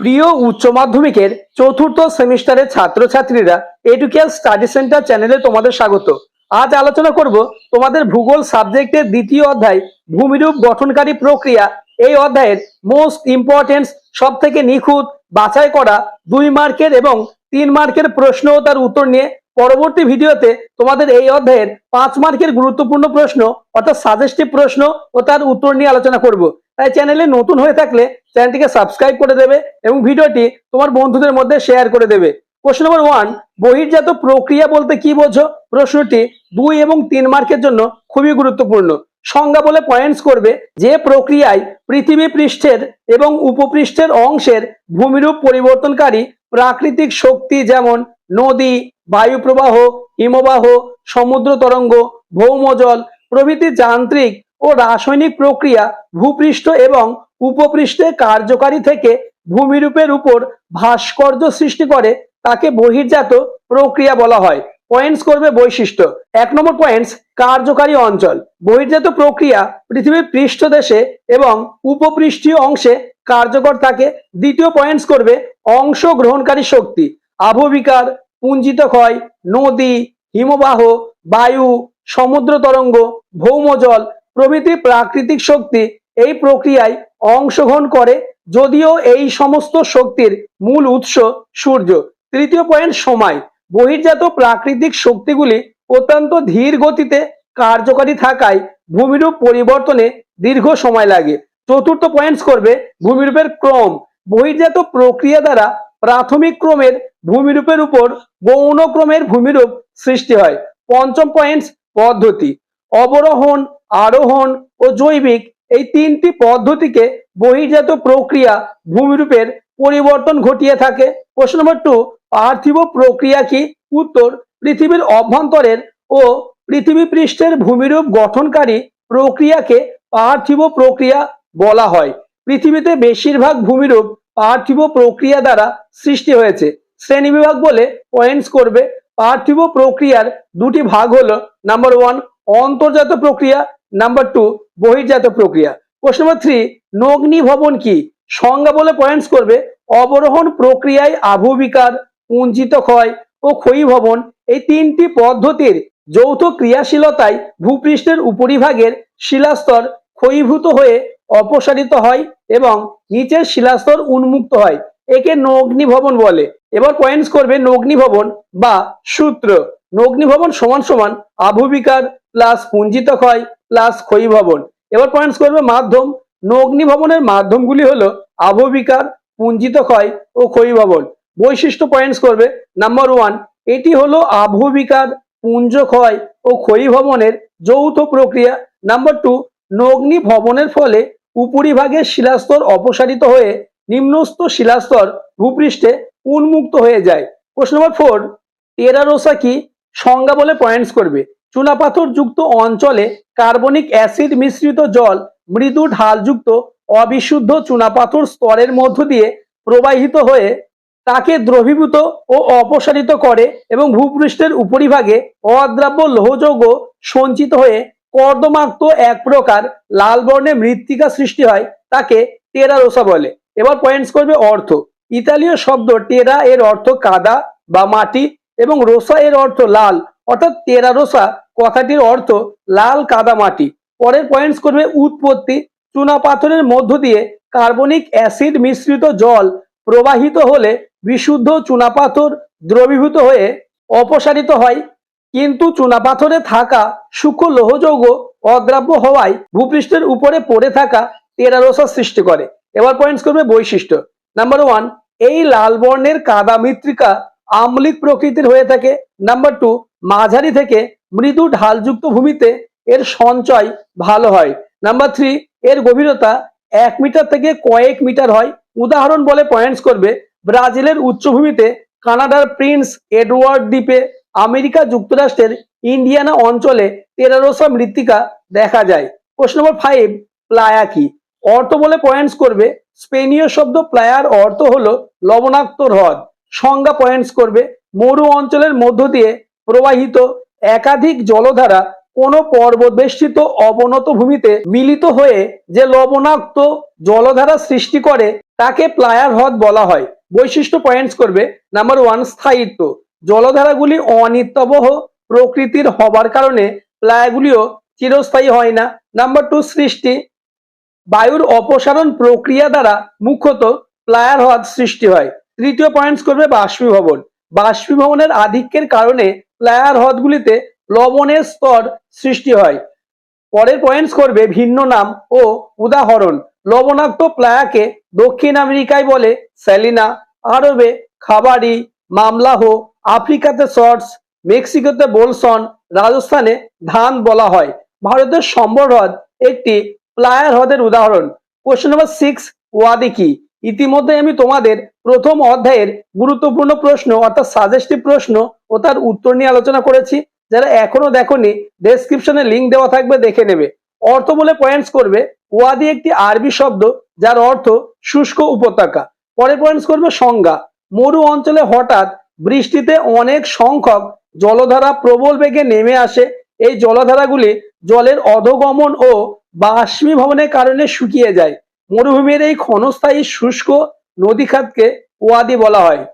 প্রিয় উচ্চ মাধ্যমিকের চতুর্থ সেমিস্টারের ছাত্রছাত্রীরা এডুকেয়াল স্টাডি সেন্টার চ্যানেলে তোমাদের স্বাগত। আজ আলোচনা করব তোমাদের ভূগোল সাবজেক্টের দ্বিতীয় অধ্যায়, ভূমিরূপ গঠনকারী প্রক্রিয়া। এই অধ্যায়ের মোস্ট ইম্পর্টেন্স সব থেকে নিখুঁত, বাছাই করা দুই মার্কের এবং তিন মার্কের প্রশ্ন ও তার উত্তর নিয়ে পরবর্তী ভিডিওতে তোমাদের এই অধ্যায়ের পাঁচ মার্কের গুরুত্বপূর্ণ প্রশ্ন অর্থাৎ সাজেস্টিভ প্রশ্ন ও তার উত্তর নিয়ে আলোচনা করব। তাই চ্যানেলে নতুন হয়ে থাকলে চ্যানেলটিকে সাবস্ক্রাইব করে দেবে এবং ভিডিওটি তোমার বন্ধুদের মধ্যে শেয়ার করে দেবে। কোশ্চেন নম্বর ওয়ান বহির্জাত প্রক্রিয়া বলতে কি বোঝো? প্রশ্নটি দুই এবং তিন মার্কের জন্য খুবই গুরুত্বপূর্ণ। সংজ্ঞা বলে পয়েন্টস করবে যে প্রক্রিয়ায় পৃথিবী পৃষ্ঠের এবং উপপৃষ্ঠের অংশের ভূমিরূপ পরিবর্তনকারী প্রাকৃতিক শক্তি যেমন নদী বায়ু প্রবাহ হিমবাহ, সমুদ্র তরঙ্গ, ভৌমজল প্রভৃতি যান্ত্রিক ও রাসায়নিক প্রক্রিয়া ভূপৃষ্ঠ এবং উপপৃষ্ঠে কার্যকারী থেকে ভূমিরূপের উপর ভাস্কর্য সৃষ্টি করে, তাকে বহির্জাত প্রক্রিয়া বলা হয়। পয়েন্টস করবে বৈশিষ্ট্য। এক নম্বর পয়েন্টস কার্যকারী অঞ্চল। বহির্জাত প্রক্রিয়া পৃথিবীর পৃষ্ঠদেশে এবং উপপৃষ্ঠীয় অংশে কার্যকর থাকে। দ্বিতীয় পয়েন্টস করবে অংশগ্রহণকারী শক্তি। আবহবিকার পুঞ্জিত ক্ষয়, নদী, হিমবাহ, বায়ু, সমুদ্র তরঙ্গ, ভৌমজল প্রভৃতি প্রাকৃতিক শক্তি এই প্রক্রিয়ায় অংশগ্রহণ করে, যদিও এই সমস্ত শক্তির মূল উৎস সূর্য। তৃতীয় পয়েন্ট সময়। বহির্জাত প্রাকৃতিক শক্তিগুলি অত্যন্ত ধীর গতিতে কার্যকারী থাকায় ভূমিরূপ পরিবর্তনে দীর্ঘ সময় লাগে। চতুর্থ পয়েন্টস করবে ভূমিরূপের ক্রম। বহির্জাত প্রক্রিয়া দ্বারা প্রাথমিক ক্রমের ভূমিরূপের উপর গৌণ ক্রমের ভূমিরূপ সৃষ্টি হয়। পঞ্চম পয়েন্টস পদ্ধতি। অবরোহণ, আরোহণ ও জৈবিক এই তিনটি পদ্ধতিকে বহির্জাত প্রক্রিয়া ভূমিরূপের পরিবর্তন ঘটিয়ে থাকে। প্রশ্ন নম্বর টু পার্থিব প্রক্রিয়া কি? উত্তর, পৃথিবীর অভ্যন্তরের ও পৃথিবী পৃষ্ঠের ভূমিরূপ গঠনকারী প্রক্রিয়াকে পার্থিব প্রক্রিয়া বলা হয়। পৃথিবীতে বেশিরভাগ ভূমিরূপ পার্থিব প্রক্রিয়া দ্বারা সৃষ্টি হয়েছে। শ্রেণীবিভাগ বলে পয়েন্টস করবে। পার্থিব প্রক্রিয়ার দুটি ভাগ হলো নাম্বার ওয়ান অন্তর্জাত প্রক্রিয়া নাম্বার টু বহির্জাত প্রক্রিয়া। প্রশ্ন নম্বর থ্রি নগ্নি ভবন কি? সংজ্ঞা বলে পয়েন্টস করবে, অবরোহণ প্রক্রিয়ায় আভবিকার পুঞ্জিত ক্ষয় ও ক্ষয়ী ভবন। এই তিনটি পদ্ধতির যৌথ ক্রিয়াশীলতায় ভূপৃষ্ঠের উপরিভাগের শিলাস্তর ক্ষয়ীভূত হয়ে অপসারিত হয় এবং নিচের শিলাস্তর উন্মুক্ত হয়। একে নগ্নি ভবন বলে। এবার পয়েন্টস করবে নগ্নি ভবন বা সূত্র। নগ্নি ভবন সমান সমান আভবিকার প্লাস পুঞ্জিত ক্ষয় প্লাস ক্ষয়ী ভবন। এবার পয়েন্টস করবে মাধ্যম। নগ্নি ভবনের মাধ্যমগুলি হলো আভবিকার পুঞ্জিত ক্ষয় ও ক্ষয়ী ভবন। বৈশিষ্ট্য পয়েন্টস করবে নাম্বার ওয়ান এটি হলো আভবিকার পুঞ্জ ক্ষয় ও ক্ষয়ী ভবনের যৌথ প্রক্রিয়া। নাম্বার টু নগ্নি ভবনের ফলে উপরিভাগের শিলাস্তর অপসারিত হয়ে নিম্নস্থ শিলাস্তর ভূপৃষ্ঠে উন্মুক্ত হয়ে যায়। প্রশ্ন নম্বর ফোর টেরারোসা কি? সংজ্ঞা বলে পয়েন্টস করবে। চুনাপাথর যুক্ত অঞ্চলে কার্বনিক অ্যাসিড মিশ্রিত জল, মৃদু ঢালযুক্ত, অবিশুদ্ধ চুনাপাথর স্তরের মধ্য দিয়ে প্রবাহিত হয়ে তাকে দ্রবীভূত ও অপসারিত করে এবং ভূপৃষ্ঠের উপরিভাগে অদ্রাব্য লৌহযৌগ সঞ্চিত হয়ে কর্দমাক্ত এক প্রকার লাল বর্ণের মৃত্তিকা সৃষ্টি হয়, তাকে টেরারোসা বলে। এবার পয়েন্টস করবে অর্থ। ইতালীয় শব্দ টেরা এর অর্থ কাদা বা মাটি এবং রোসা এর অর্থ লাল। অর্থাৎ টেরারোসা কথাটির অর্থ লাল কাদা মাটি। পরের পয়েন্টস করবে উৎপত্তি। চুনা পাথরের মধ্য দিয়ে কার্বনিক অ্যাসিড মিশ্রিত জল প্রবাহিত হলে বিশুদ্ধ চুনাপাথর দ্রবীভূত হয়ে অপসারিত হয়। কিন্তু চুনাপাথরে থাকা সূক্ষ্ম লৌহযৌগ অদ্রাব্য হওয়ায় ভূপৃষ্ঠের উপরে পড়ে থাকা টেরারোসা সৃষ্টি করে। এবার পয়েন্টস করবে বৈশিষ্ট্য। নাম্বার ওয়ান এই লাল বর্ণের কাদা মৃত্তিকা আম্লিক প্রকৃতির হয়ে থাকে। নাম্বার টু মাঝারি থেকে মৃদু ঢালযুক্ত ভূমিতে এর সঞ্চয় ভালো হয়। নাম্বার থ্রি এর গভীরতা এক মিটার থেকে কয়েক মিটার হয়। উদাহরণ বলে পয়েন্টস করবে, ব্রাজিলের উচ্চভূমিতে কানাডার প্রিন্স এডওয়ার্ড দ্বীপে আমেরিকা যুক্তরাষ্ট্রের ইন্ডিয়ানা অঞ্চলে টেরারোসা মৃত্তিকা দেখা যায়। প্রশ্ন নম্বর ফাইভ প্লায়া কি? অর্থ বলে পয়েন্টস করবে, স্পেনীয় শব্দ প্লায়ার অর্থ হলো লবণাক্ত হ্রদ। সংজ্ঞা পয়েন্টস করবে। মরু অঞ্চলের মধ্য দিয়ে প্রবাহিত একাধিক জলধারা কোনো পর্বত বেষ্টিত অবনত ভূমিতে মিলিত হয়ে যে লবণাক্ত জলধারা সৃষ্টি করে, তাকে প্লায়ার হ্রদ বলা হয়। বৈশিষ্ট্য পয়েন্টস করবে। নাম্বার ওয়ান স্থায়িত্ব। জলধারাগুলি অনিত্যবহ প্রকৃতির হবার কারণে প্লায়াগুলিও চিরস্থায়ী হয় না। নাম্বার টু সৃষ্টি। বায়ুর অপসারণ প্রক্রিয়া দ্বারা মুখ্যত প্লায়ার হ্রদ সৃষ্টি হয়। তৃতীয় পয়েন্টস করবে বাষ্পীভবন। বাষ্পীভবনের আধিক্যের কারণে প্লায়ার হ্রদগুলিতে লবণের স্তর সৃষ্টি হয়। পরের পয়েন্টস করবে ভিন্ন নাম ও উদাহরণ। লবণাক্ত প্লায়াকে দক্ষিণ আমেরিকায় বলে স্যালিনা, আরবে খাবারি, মামলাহ, আফ্রিকাতে শর্টস মেক্সিকোতে বোলসন, রাজস্থানে ধান বলা হয়। ভারতের সম্বর হ্রদ একটি প্লায়ার হ্রদের উদাহরণ। কোশ্চেন নাম্বার সিক্স ওয়াদি কি? ইতিমধ্যে আমি তোমাদের প্রথম অধ্যায়ের গুরুত্বপূর্ণ প্রশ্ন, অর্থাৎ সাজেস্টিভ প্রশ্ন ও তার উত্তর নিয়ে আলোচনা করেছি। যারা এখনও দেখোনি ডেসক্রিপশনে লিংক দেওয়া থাকবে, দেখে নেবে। অর্থ বলে পয়েন্টস করবে ওয়াদি একটি আরবি শব্দ, যার অর্থ শুষ্ক উপত্যকা। পরে পয়েন্টস করবে সংজ্ঞা। মরু অঞ্চলে হঠাৎ বৃষ্টিতে অনেক সংখ্যক জলধারা প্রবল বেগে নেমে আসে। এই জলধারাগুলি জলের অধগমন ও বাষ্পীভবনের কারণে শুকিয়ে যায়। মরুভূমির এই ক্ষণস্থায়ী শুষ্ক নদীখাতকে ওয়াদি বলা হয়।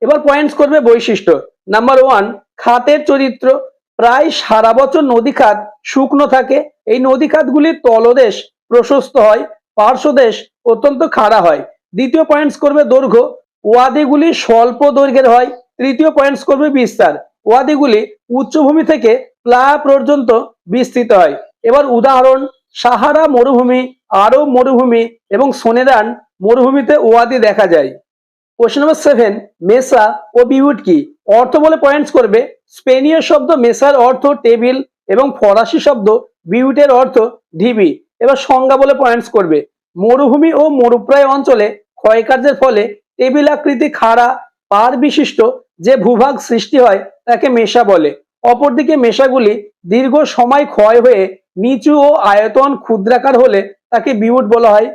এবার পয়েন্টস করবে বৈশিষ্ট্য। নাম্বার ওয়ান খাতের চরিত্র। প্রায় সারা বছর নদী খাত শুকনো থাকে। এই নদী খাতগুলির তলদেশ প্রশস্ত হয়, পার্শ্বদেশ অত্যন্ত খাড়া হয়। দ্বিতীয় পয়েন্টস করবে দৈর্ঘ্য। ওয়াদিগুলি স্বল্প দৈর্ঘ্যের হয়। তৃতীয় পয়েন্টস করবে বিস্তার। ওয়াদিগুলি উচ্চভূমি থেকে প্লা পর্যন্ত বিস্তৃত হয়। এবার উদাহরণ, সাহারা মরুভূমি আরব মরুভূমি এবং সোনেরান মরুভূমিতে ওয়াদি দেখা যায়। কোশ্চেন নাম্বার সেভেন মেসা ও বিউট কি? অর্থ বলে পয়েন্টস করবে। স্পেনীয় শব্দ মেসার অর্থ টেবিল এবং ফরাসি শব্দ বিউটের অর্থ ঢিবি। এবার সংজ্ঞা বলে পয়েন্টস করবে। মরুভূমি ও মরুপ্রায় অঞ্চলে ক্ষয়কার্যের ফলে টেবিল আকৃতি খাড়া, পার বিশিষ্ট যে ভূভাগ সৃষ্টি হয় তাকে মেশা বলে। অপরদিকে মেশাগুলি দীর্ঘ সময় ক্ষয় হয়ে নিচু ও আয়তন ক্ষুদ্রাকার হলে তাকে বিউট বলা হয়।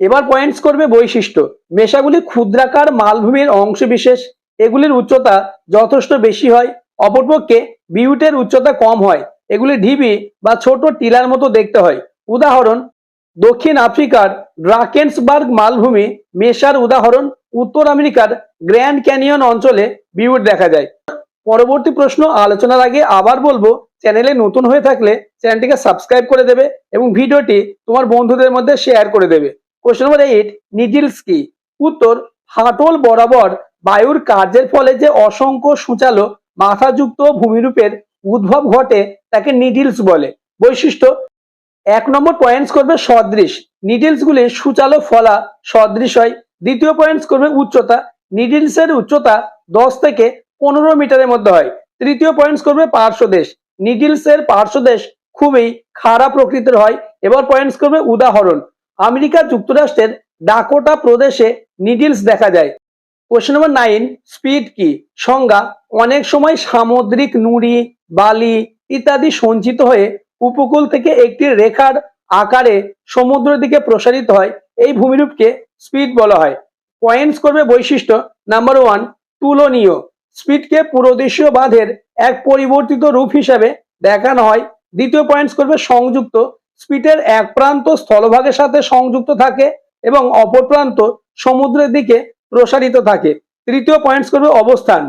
এবার পয়েন্টস করবে বৈশিষ্ট্য। মেশাগুলি ক্ষুদ্রাকার মালভূমির অংশ বিশেষ। এগুলির উচ্চতা যথেষ্ট বেশি হয়, অপরপক্ষে বিউটের উচ্চতা কম হয়। এগুলি ঢিবি বা ছোট টিলার মতো দেখতে হয়। উদাহরণ, দক্ষিণ আফ্রিকার ড্রাকেন্সবার্গ মালভূমি মেশার উদাহরণ, উত্তর আমেরিকার গ্র্যান্ড ক্যানিয়ন অঞ্চলে বিউট দেখা যায়। পরবর্তী প্রশ্ন আলোচনার আগে আবার বলব চ্যানেলে নতুন হয়ে থাকলে চ্যানেলটিকে সাবস্ক্রাইব করে দেবে এবং ভিডিওটি তোমার বন্ধুদের মধ্যে শেয়ার করে দেবে। কোশ্চেন নম্বর এইট নিডিলস কি? উত্তর হাটল বরাবর বায়ুর কার্যের ফলে যে অসংখ্য সূচালো মাথাযুক্ত ভূমিরূপের উদ্ভব ঘটে তাকে নিডিলস বলে। বৈশিষ্ট্য, এক নম্বর পয়েন্টস করবে সদৃশ। নিডিলস গুলি সূচালো ফলা সদৃশ হয়। দ্বিতীয় পয়েন্টস করবে উচ্চতা। নিডিলস এর উচ্চতা দশ থেকে পনেরো মিটারের মধ্যে হয়। তৃতীয় পয়েন্টস করবে পার্শ্বদেশ। নিডিলস এর পার্শ্বদেশ খুবই খারাপ প্রকৃতির হয়। এবার পয়েন্টস করবে উদাহরণ। আমেরিকা যুক্তরাষ্ট্রের ডাকোটা প্রদেশে নিডিলস দেখা যায়। কোশ্চেন নম্বর নাইন স্পিড কি? সংজ্ঞা, অনেক সময় সামুদ্রিক নুড়ি, বালি ইত্যাদি সঞ্চিত হয়ে উপকূল থেকে একটি রেখার আকারে সমুদ্রের দিকে প্রসারিত হয়। এই ভূমিরূপকে স্পিড বলা হয়। পয়েন্টস করবে বৈশিষ্ট্য নাম্বার ওয়ান তুলনীয়। স্পিডকে পুরোদেশীয় বাঁধের এক পরিবর্তিত রূপ হিসাবে দেখানো হয়। দ্বিতীয় পয়েন্টস করবে সংযুক্ত। স্পিডের এক প্রান্ত স্থলভাগের সাথে সংযুক্ত থাকে এবং অপর প্রান্ত সমুদ্রের দিকে প্রসারিত থাকে। তৃতীয় পয়েন্টস করবে অবস্থান।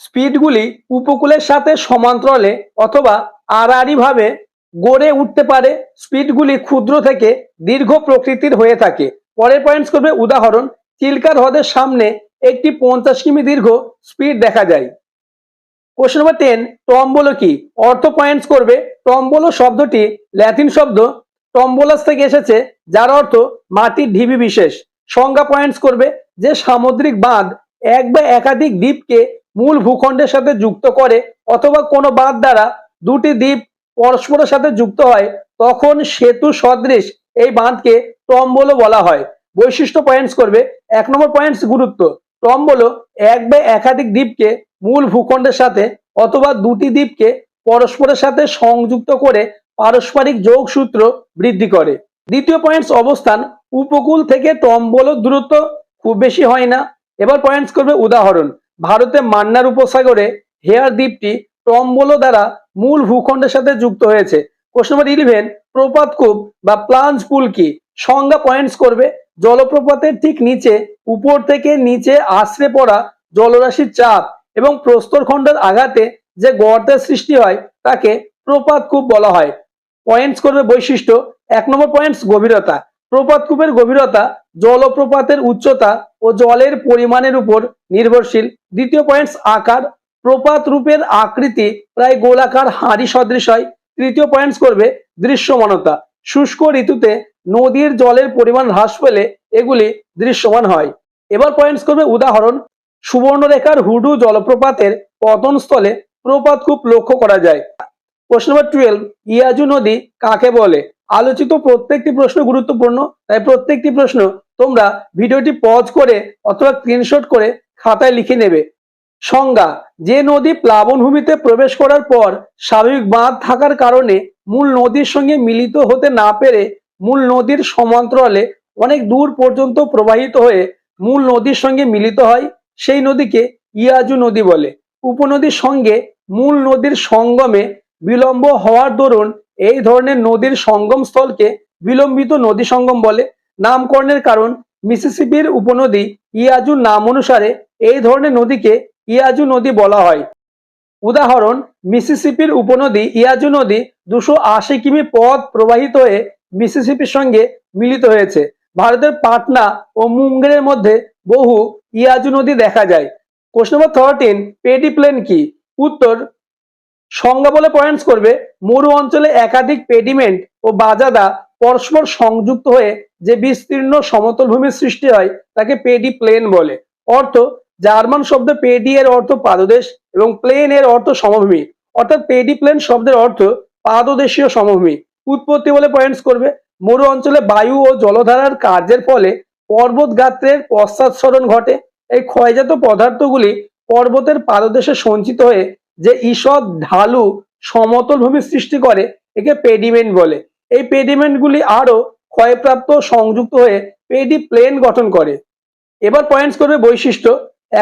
স্পিডগুলি উপকূলের সাথে সমান্তরালে অথবা আড়াআড়ি ভাবে গড়ে উঠতে পারে। স্পিডগুলি ক্ষুদ্র থেকে দীর্ঘ প্রকৃতির হয়ে থাকে। পরের পয়েন্টস করবে উদাহরণ। চিল্কার হ্রদের সামনে একটি পঞ্চাশ কিমি দীর্ঘ স্পিড দেখা যায়। কোশ্চেন নম্বর টেন টম্বলো কি? অর্থ পয়েন্টস করবে। টম্বলো শব্দটি ল্যাটিন শব্দ। টম্বোলাস থেকে এসেছে, যার অর্থ মাটির ঢিবি বিশেষ। সংজ্ঞা পয়েন্টস করবে যে সামুদ্রিক বাঁধ এক বা একাধিক দ্বীপকে মূল ভূখণ্ডের সাথে যুক্ত করে অথবা কোনো বাঁধ দ্বারা দুটি দ্বীপ পরস্পরের সাথে যুক্ত হয়, তখন সেতু সদৃশ এই বাঁধকে টম্বলো বলা হয়। বৈশিষ্ট্য পয়েন্টস করবে। এক নম্বর পয়েন্টস গুরুত্ব। টম্বলো এক বা একাধিক দ্বীপকে মূল ভূখণ্ডের সাথে অথবা দুটি দ্বীপকে পরস্পরের সাথে সংযুক্ত করে পারস্পরিক যোগসূত্র বৃদ্ধি করে। দ্বিতীয় পয়েন্টস অবস্থান উপকূল থেকে টম্বলো দূরত্ব খুব বেশি হয় না। এবার পয়েন্টস করবে উদাহরণ। ভারতে মান্নার উপসাগরে হেয়ার দ্বীপটি টম্বলো দ্বারা মূল ভূখণ্ডের সাথে যুক্ত হয়েছে। কোশ্চেন নাম্বার ইলেভেন প্রপাত কূপ বা প্লাঞ্জ পুল কি? সংজ্ঞা পয়েন্টস করবে জলপ্রপাতের ঠিক নিচে, উপর থেকে নিচে আশ্রে পড়া জলরাশির চাপ এবং প্রস্তরখণ্ডের আঘাতে যে গর্তের সৃষ্টি হয়, তাকে প্রপাত কূপ বলা হয়। পয়েন্টস করবে বৈশিষ্ট্য, এক নম্বর পয়েন্টস গভীরতা। প্রপাত কূপের গভীরতা জলপ্রপাতের উচ্চতা ও জলের পরিমাণের উপর নির্ভরশীল। দ্বিতীয় পয়েন্টস আকার, প্রপাত রূপের আকৃতি প্রায় গোলাকার হাঁড়ি সদৃশ হয়। তৃতীয় পয়েন্টস করবে দৃশ্যমানতা। শুষ্ক ঋতুতে নদীর জলের পরিমাণ হ্রাস পেলে এগুলি দৃশ্যমান হয়। এবার পয়েন্টস করবে উদাহরণ, সুবর্ণরেখার হুডু জলপ্রপাতের পতনস্থলে প্রপাত খুব লক্ষ্য করা যায়। প্রশ্ন নম্বর টুয়েলভ ইয়াজু নদী কাকে বলে? আলোচিত প্রত্যেকটি প্রশ্ন গুরুত্বপূর্ণ, তাই প্রত্যেকটি প্রশ্ন তোমরা ভিডিওটি পজ করে অথবা স্ক্রিনশট করে খাতায় লিখে নেবে। সংজ্ঞা, যে নদী প্লাবনভূমিতে প্রবেশ করার পর স্বাভাবিক বাঁধ থাকার কারণে মূল নদীর সঙ্গে মিলিত হতে না পেরে মূল নদীর সমান্তরালে অনেক দূর পর্যন্ত প্রবাহিত হয়ে মূল নদীর সঙ্গে মিলিত হয়, সেই নদীকে ইয়াজু নদী বলে। উপনদীর সঙ্গে মূল নদীর সঙ্গমে বিলম্ব হওয়ার দরুন এই ধরনের নদীর সঙ্গম স্থলকে বিলম্বিত নদী সঙ্গম বলে। নামকরণের কারণ, মিসিসিপির উপনদী ইয়াজু নাম অনুসারে এই ধরনের নদীকে ইয়াজু নদী বলা হয়। উদাহরণ, মিসিসিপির উপনদী ইয়াজু নদী দুশো আশি কিমি পথ প্রবাহিত হয়ে মিসিসিপির সঙ্গে মিলিত হয়েছে। ভারতের পাটনা ও মুঙ্গেরের মধ্যে বহু ইয়াজু নদী দেখা যায়। Question number thirteen pediplain কি? উত্তর, সংজ্ঞা বলে পয়েন্টস করবে, মরু অঞ্চলে একাধিক পেডিমেন্ট ও বাজাদা পরস্পর সংযুক্ত হয়ে যে বিস্তীর্ণ সমতল ভূমির সৃষ্টি হয়, তাকে পেডি প্লেন বলে। অর্থ, জার্মান শব্দ পেডি এর অর্থ পাদদেশ এবং প্লেন এর অর্থ সমভূমি। অর্থাৎ পেডি প্লেন শব্দের অর্থ পাদদেশীয় সমভূমি। উৎপত্তি বলে পয়েন্টস করবে। মরু অঞ্চলে বায়ু ও জলধারার কার্যের ফলে পর্বত গাত্রের পশ্চাৎসরণ ঘটে। এই ক্ষয়জাত পদার্থগুলি পর্বতের পাদদেশে সঞ্চিত হয়ে যে ঈষৎ ঢালু সমতল ভূমি সৃষ্টি করে, একে পেডিমেন্ট বলে। এই পেডিমেন্টগুলি আরও ক্ষয়প্রাপ্ত সংযুক্ত হয়ে পেডি প্লেন গঠন করে। এবার পয়েন্টস করবে বৈশিষ্ট্য।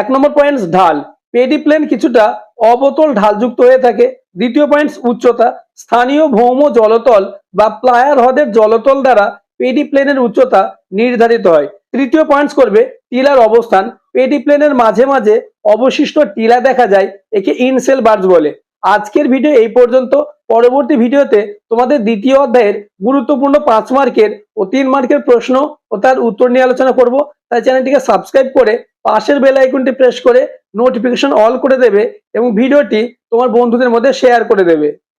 এক নম্বর পয়েন্টস ঢাল। পেডি প্লেন কিছুটা অবতল ঢালযুক্ত হয়ে থাকে। দ্বিতীয় পয়েন্টস উচ্চতা। স্থানীয় ভৌম জলতল বা প্লায়ার হ্রদের জলতল দ্বারা পেডি প্লেনের উচ্চতা নির্ধারিত হয়। তৃতীয় পয়েন্টস করবে টিলার অবস্থান। পেডি প্লেনের মাঝে মাঝে অবশিষ্ট টিলা দেখা যায়, একে ইনসেল বার্জ বলে। আজকের ভিডিও এই পর্যন্ত। পরবর্তী ভিডিওতে তোমাদের দ্বিতীয় অধ্যায়ের গুরুত্বপূর্ণ পাঁচ মার্কের ও তিন মার্কের প্রশ্ন ও তার উত্তর নিয়ে আলোচনা করব। তাই চ্যানেলটিকে সাবস্ক্রাইব করে পাশের বেল আইকনটি প্রেস করে নোটিফিকেশন অল করে দেবে এবং ভিডিওটি তোমার বন্ধুদের মধ্যে শেয়ার করে দেবে।